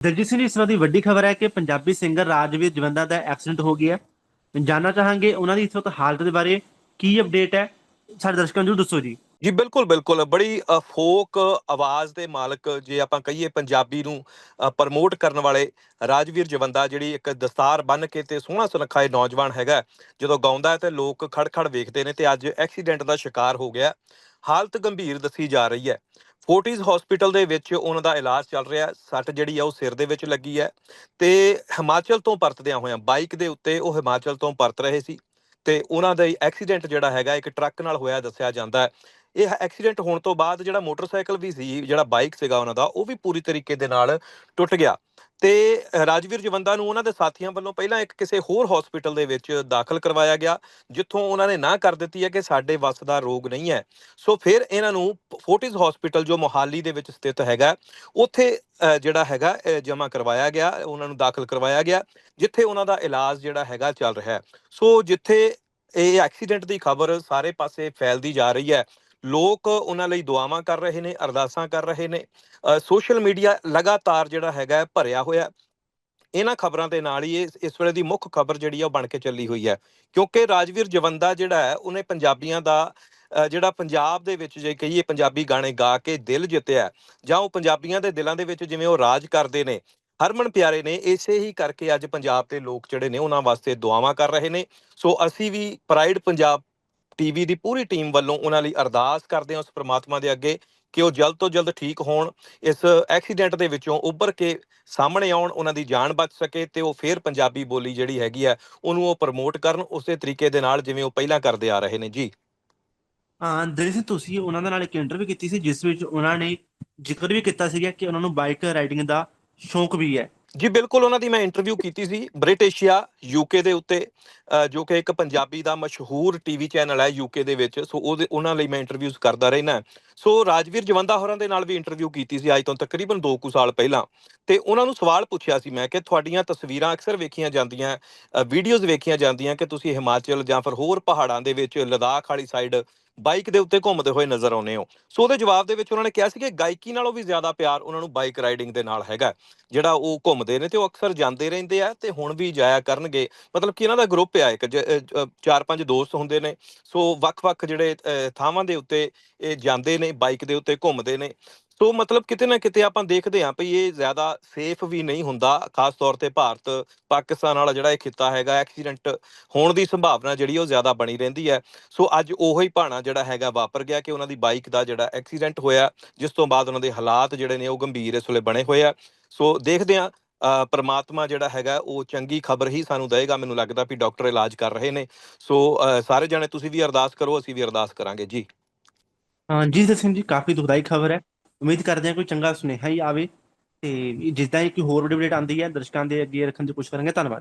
ਦਲਜੀਤ ਸਿੰਘ ਇਸ ਵਾਰ ਦੀ ਵੱਡੀ ਖਬਰ ਹੈ ਕਿ ਪੰਜਾਬੀ ਸਿੰਗਰ ਰਾਜਵੀਰ ਜਵੰਦਾ ਦਾ ਐਕਸੀਡੈਂਟ ਹੋ ਗਿਆ ਜਾਨਣਾ ਚਾਹਾਂਗੇ ਉਹਨਾਂ ਦੀ ਇਸ ਵਕਤ ਹਾਲਤ ਦੇ ਬਾਰੇ ਕੀ ਅਪਡੇਟ ਹੈ। ਸਾਡੇ ਦਰਸ਼ਕਾਂ ਨੂੰ ਦੱਸੋ ਜੀ। ਜੀ, ਬਿਲਕੁਲ ਬਿਲਕੁਲ। ਬੜੀ ਫੋਕ ਆਵਾਜ਼ ਦੇ ਮਾਲਕ ਜੇ ਆਪਾਂ ਕਹੀਏ ਪੰਜਾਬੀ ਨੂੰ ਪ੍ਰਮੋਟ ਕਰਨ ਵਾਲੇ ਰਾਜਵੀਰ ਜਵੰਦਾ, ਜਿਹੜੀ ਇੱਕ ਦਸਤਾਰ ਬੰਨ ਕੇ ਤੇ ਸੋਹਣਾ ਸੁਨੱਖਾ ਇਹ ਨੌਜਵਾਨ ਹੈਗਾ ਜਦੋਂ ਗਾਉਂਦਾ ਹੈ ਤੇ ਲੋਕ ਖੜਖੜ ਵੇਖਦੇ ਨੇ ਤੇ ਅੱਜ ਐਕਸੀਡੈਂਟ ਦਾ ਸ਼ਿਕਾਰ ਹੋ ਗਿਆ ਹਾਲਤ ਗੰਭੀਰ ਦੱਸੀ ਜਾ ਰਹੀ ਹੈ। ਫੋਰਟਿਸ ਹਸਪੀਟਲ ਦੇ ਵਿੱਚ ਉਹਨਾਂ ਦਾ ਇਲਾਜ ਚੱਲ ਰਿਹਾ ਹੈ। ਸੱਟ ਜਿਹੜੀ ਆ ਉਹ ਸਿਰ ਦੇ ਵਿੱਚ ਲੱਗੀ ਹੈ ਤੇ ਹਿਮਾਚਲ ਤੋਂ ਪਰਤਦਿਆਂ ਹੋਇਆਂ ਬਾਈਕ ਦੇ ਉੱਤੇ ਉਹ ਹਿਮਾਚਲ ਤੋਂ ਪਰਤ ਰਹੇ ਸੀ ਤੇ ਉਹਨਾਂ ਦਾ ਐਕਸੀਡੈਂਟ ਜਿਹੜਾ ਹੈਗਾ ਇੱਕ ਟਰੱਕ ਨਾਲ ਹੋਇਆ ਦੱਸਿਆ ਜਾਂਦਾ ਹੈ ਇਹ ਐਕਸੀਡੈਂਟ ਹੋਣ ਤੋਂ ਬਾਅਦ ਜਿਹੜਾ ਮੋਟਰਸਾਈਕਲ ਵੀ ਸੀ, ਜਿਹੜਾ ਬਾਈਕ ਸੀਗਾ ਉਹਨਾਂ ਦਾ, ਉਹ ਵੀ ਪੂਰੀ ਤਰੀਕੇ ਦੇ ਨਾਲ ਟੁੱਟ ਗਿਆ ਤੇ ਰਾਜਵੀਰ ਜਵੰਦਾ ਨੂੰ ਉਹਨਾਂ ਦੇ ਸਾਥੀਆਂ ਵੱਲੋਂ ਪਹਿਲਾਂ ਇੱਕ ਕਿਸੇ ਹੋਰ ਹਸਪੀਟਲ ਦੇ ਵਿੱਚ ਦਾਖਲ ਕਰਵਾਇਆ ਗਿਆ, ਜਿੱਥੋਂ ਉਹਨਾਂ ਨੇ ਨਾ ਕਰ ਦਿੱਤੀ ਹੈ ਕਿ ਸਾਡੇ ਵੱਸ ਦਾ ਰੋਗ ਨਹੀਂ ਹੈ। ਸੋ ਫਿਰ ਇਹਨਾਂ ਨੂੰ ਫੋਰਟਿਸ ਹਸਪੀਟਲ ਜੋ ਮੋਹਾਲੀ ਦੇ ਵਿੱਚ ਸਥਿਤ ਹੈਗਾ, ਉੱਥੇ ਜਿਹੜਾ ਹੈਗਾ ਜਮ੍ਹਾਂ ਕਰਵਾਇਆ ਗਿਆ, ਉਹਨਾਂ ਨੂੰ ਦਾਖਲ ਕਰਵਾਇਆ ਗਿਆ, ਜਿੱਥੇ ਉਹਨਾਂ ਦਾ ਇਲਾਜ ਜਿਹੜਾ ਹੈਗਾ ਚੱਲ ਰਿਹਾ ਹੈ। ਸੋ ਜਿੱਥੇ ਇਹ ਐਕਸੀਡੈਂਟ ਦੀ ਖਬਰ ਸਾਰੇ ਪਾਸੇ ਫੈਲਦੀ ਜਾ ਰਹੀ ਹੈ ਲੋਕ ਉਹਨਾਂ ਲਈ ਦੁਆਵਾਂ ਕਰ ਰਹੇ ਨੇ, ਅਰਦਾਸਾਂ ਕਰ ਰਹੇ ਨੇ। ਸੋਸ਼ਲ ਮੀਡੀਆ ਲਗਾਤਾਰ ਜਿਹੜਾ ਹੈਗਾ ਭਰਿਆ ਹੋਇਆ ਇਹਨਾਂ ਖਬਰਾਂ ਦੇ ਨਾਲ ਹੀ ਇਸ ਵੇਲੇ ਦੀ ਮੁੱਖ ਖਬਰ ਜਿਹੜੀ ਆ ਉਹ ਬਣ ਕੇ ਚੱਲੀ ਹੋਈ ਹੈ। ਕਿਉਂਕਿ ਰਾਜਵੀਰ ਜਵੰਦਾ ਜਿਹੜਾ ਹੈ, ਉਹਨੇ ਪੰਜਾਬੀਆਂ ਦਾ ਜਿਹੜਾ ਪੰਜਾਬ ਦੇ ਵਿੱਚ ਜੇ ਕਹੀਏ ਪੰਜਾਬੀ ਗਾਣੇ ਗਾ ਕੇ ਦਿਲ ਜਿੱਤਿਆ ਜਾਂ ਉਹ ਪੰਜਾਬੀਆਂ ਦੇ ਦਿਲਾਂ ਦੇ ਵਿੱਚ ਜਿਵੇਂ ਉਹ ਰਾਜ ਕਰਦੇ ਨੇ, ਹਰਮਨ ਪਿਆਰੇ ਨੇ, ਇਸੇ ਹੀ ਕਰਕੇ ਅੱਜ ਪੰਜਾਬ ਦੇ ਲੋਕ ਜਿਹੜੇ ਨੇ, ਉਹਨਾਂ ਵਾਸਤੇ ਦੁਆਵਾਂ ਕਰ ਰਹੇ ਨੇ। ਸੋ ਅਸੀਂ ਵੀ ਪ੍ਰਾਈਡ ਪੰਜਾਬ ਟੀਵੀ ਦੀ ਪੂਰੀ ਟੀਮ ਵੱਲੋਂ ਉਹਨਾਂ ਲਈ ਅਰਦਾਸ ਕਰਦੇ ਹਾਂ ਉਸ ਪ੍ਰਮਾਤਮਾ ਦੇ ਅੱਗੇ ਕਿ ਉਹ ਜਲਦ ਤੋਂ ਜਲਦ ਠੀਕ ਹੋਣ, ਇਸ ਐਕਸੀਡੈਂਟ ਦੇ ਵਿੱਚੋਂ ਉੱਭਰ ਕੇ ਸਾਹਮਣੇ ਆਉਣ, ਉਹਨਾਂ ਦੀ ਜਾਨ ਬਚ ਸਕੇ ਤੇ ਉਹ ਫੇਰ ਪੰਜਾਬੀ ਬੋਲੀ ਜਿਹੜੀ ਹੈਗੀ ਆ ਉਹਨੂੰ ਉਹ ਪ੍ਰਮੋਟ ਕਰਨ ਉਸੇ ਤਰੀਕੇ ਦੇ ਨਾਲ ਜਿਵੇਂ ਉਹ ਪਹਿਲਾਂ ਕਰਦੇ ਆ ਰਹੇ ਨੇ। ਜੀ। ਹਾਂ ਦਲਜੀਤ ਤੁਸੀਂ ਉਹਨਾਂ ਦੇ ਨਾਲ ਇੱਕ ਇੰਟਰਵਿਊ ਕੀਤੀ ਸੀ, ਜਿਸ ਵਿੱਚ ਉਹਨਾਂ ਨੇ ਜ਼ਿਕਰ ਵੀ ਕੀਤਾ ਸੀਗਾ ਕਿ ਉਹਨਾਂ ਨੂੰ ਬਾਈਕ ਰਾਈਡਿੰਗ ਦਾ ਸ਼ੌਂਕ ਵੀ ਹੈ। ਜੀ, ਬਿਲਕੁਲ ਉਹਨਾਂ ਦੀ ਮੈਂ ਇੰਟਰਵਿਊ ਕੀਤੀ ਸੀ ਬ੍ਰਿਟਿਸ਼ੀਆ ਯੂਕੇ ਦੇ ਉੱਤੇ ਜੋ ਕਿ ਇੱਕ ਪੰਜਾਬੀ ਦਾ ਮਸ਼ਹੂਰ ਟੀਵੀ ਚੈਨਲ ਹੈ ਯੂਕੇ ਦੇ ਵਿੱਚ, ਸੋ ਉਹਦੇ, ਉਹਨਾਂ ਲਈ ਮੈਂ ਇੰਟਰਵਿਊਜ਼ ਕਰਦਾ ਰਹਿਣਾ ਸੋ ਰਾਜਵੀਰ ਜਵੰਦਾ ਹੋਰਾਂ ਦੇ ਨਾਲ ਵੀ ਇੰਟਰਵਿਊ ਕੀਤੀ ਸੀ ਅੱਜ ਤੋਂ ਤਕਰੀਬਨ 2 ਕੁ ਸਾਲ ਪਹਿਲਾਂ, ਤੇ ਉਹਨਾਂ ਨੂੰ ਸਵਾਲ ਪੁੱਛਿਆ ਸੀ ਮੈਂ ਕਿ ਤੁਹਾਡੀਆਂ ਤਸਵੀਰਾਂ ਅਕਸਰ ਵੇਖੀਆਂ ਜਾਂਦੀਆਂ ਵੀਡੀਓਜ਼ ਵੇਖੀਆਂ ਜਾਂਦੀਆਂ ਕਿ ਤੁਸੀਂ ਹਿਮਾਚਲ ਜਾਂ ਫਿਰ ਹੋਰ ਪਹਾੜਾਂ ਦੇ ਵਿੱਚ, ਲਦਾਖ ਵਾਲੀ ਸਾਈਡ ਬਾਈਕ ਦੇ ਉੱਤੇ ਘੁੰਮਦੇ ਹੋਏ ਨਜ਼ਰ ਆਉਂਦੇ ਹੋ। ਸੋ ਉਹਦੇ ਜਵਾਬ ਦੇ ਵਿੱਚ ਉਹਨਾਂ ਨੇ ਕਿਹਾ ਸੀ ਕਿ ਗਾਇਕੀ ਨਾਲੋਂ ਵੀ ਜ਼ਿਆਦਾ ਪਿਆਰ ਉਹਨਾਂ ਨੂੰ ਬਾਈਕ ਰਾਈਡਿੰਗ ਦੇ ਨਾਲ ਹੈਗਾ। ਜਿਹੜਾ ਉਹ ਘੁੰਮਦੇ ਨੇ ਤੇ ਉਹ ਅਕਸਰ ਜਾਂਦੇ ਰਹਿੰਦੇ ਆ ਤੇ ਹੁਣ ਵੀ ਜਾਇਆ ਕਰਨਗੇ। ਮਤਲਬ ਕਿ ਇਹਨਾਂ ਦਾ ਗਰੁੱਪ ਆ ਇੱਕ ਚਾਰ ਪੰਜ ਦੋਸਤ ਹੁੰਦੇ ਨੇ। ਸੋ ਵੱਖ-ਵੱਖ ਜਿਹੜੇ ਥਾਵਾਂ ਦੇ ਉੱਤੇ ਇਹ ਜਾਂਦੇ ਨੇ, ਬਾਈਕ ਦੇ ਉੱਤੇ ਘੁੰਮਦੇ ਨੇ। ਸੋ ਮਤਲਬ ਕਿਤੇ ਨਾ ਕਿਤੇ ਆਪਾਂ ਦੇਖਦੇ ਹਾਂ ਭਈ ਇਹ ਜ਼ਿਆਦਾ ਸੇਫ ਵੀ ਨਹੀਂ ਹੁੰਦਾ, ਖਾਸ ਤੌਰ ਤੇ ਭਾਰਤ, ਪਾਕਿਸਤਾਨ ਵਾਲਾ ਜਿਹੜਾ ਇਹ ਖਿੱਤਾ ਹੈਗਾ ਐਕਸੀਡੈਂਟ ਹੋਣ ਦੀ ਸੰਭਾਵਨਾ ਜਿਹੜੀ ਉਹ ਜ਼ਿਆਦਾ ਬਣੀ ਰਹਿੰਦੀ ਹੈ। ਸੋ ਅੱਜ ਉਹੀ ਭਾਣਾ ਜਿਹੜਾ ਹੈਗਾ ਵਾਪਰ ਗਿਆ ਕਿ ਉਹਨਾਂ ਦੀ ਬਾਈਕ ਦਾ ਜਿਹੜਾ ਐਕਸੀਡੈਂਟ ਹੋਇਆ, ਜਿਸ ਤੋਂ ਬਾਅਦ ਉਹਨਾਂ ਦੇ ਹਾਲਾਤ ਜਿਹੜੇ ਨੇ ਉਹ ਗੰਭੀਰ ਇਸ ਵੇਲੇ ਬਣੇ ਹੋਏ ਆ। ਸੋ ਦੇਖਦੇ ਹਾਂ ਪਰਮਾਤਮਾ ਜਿਹੜਾ ਹੈਗਾ ਉਹ ਚੰਗੀ ਖਬਰ ਹੀ ਸਾਨੂੰ ਦੇਗਾ ਮੈਨੂੰ ਲੱਗਦਾ ਵੀ ਡਾਕਟਰ ਇਲਾਜ ਕਰ ਰਹੇ ਨੇ। ਸੋ ਸਾਰੇ ਜਣੇ ਤੁਸੀਂ ਵੀ ਅਰਦਾਸ ਕਰੋ, ਅਸੀਂ ਵੀ ਅਰਦਾਸ ਕਰਾਂਗੇ। ਜੀ। ਹਾਂ ਜੀ ਦਲਜੀਤ ਜੀ, ਕਾਫੀ ਦੁਖਦਾਈ ਖਬਰ ਹੈ। ਉਮੀਦ ਕਰਦੇ ਹਾਂ ਕੋਈ ਚੰਗਾ ਸੁਨੇਹਾ ਹੀ ਆਵੇ ਤੇ ਜਿੱਦਾਂ ਹੀ ਕੋਈ ਹੋਰ ਅਪਡੇਟ ਆਉਂਦੀ ਹੈ, ਦਰਸ਼ਕਾਂ ਦੇ ਅੱਗੇ ਰੱਖਣ ਦੀ ਕੋਸ਼ਿਸ਼ ਕਰਾਂਗੇ। ਧੰਨਵਾਦ।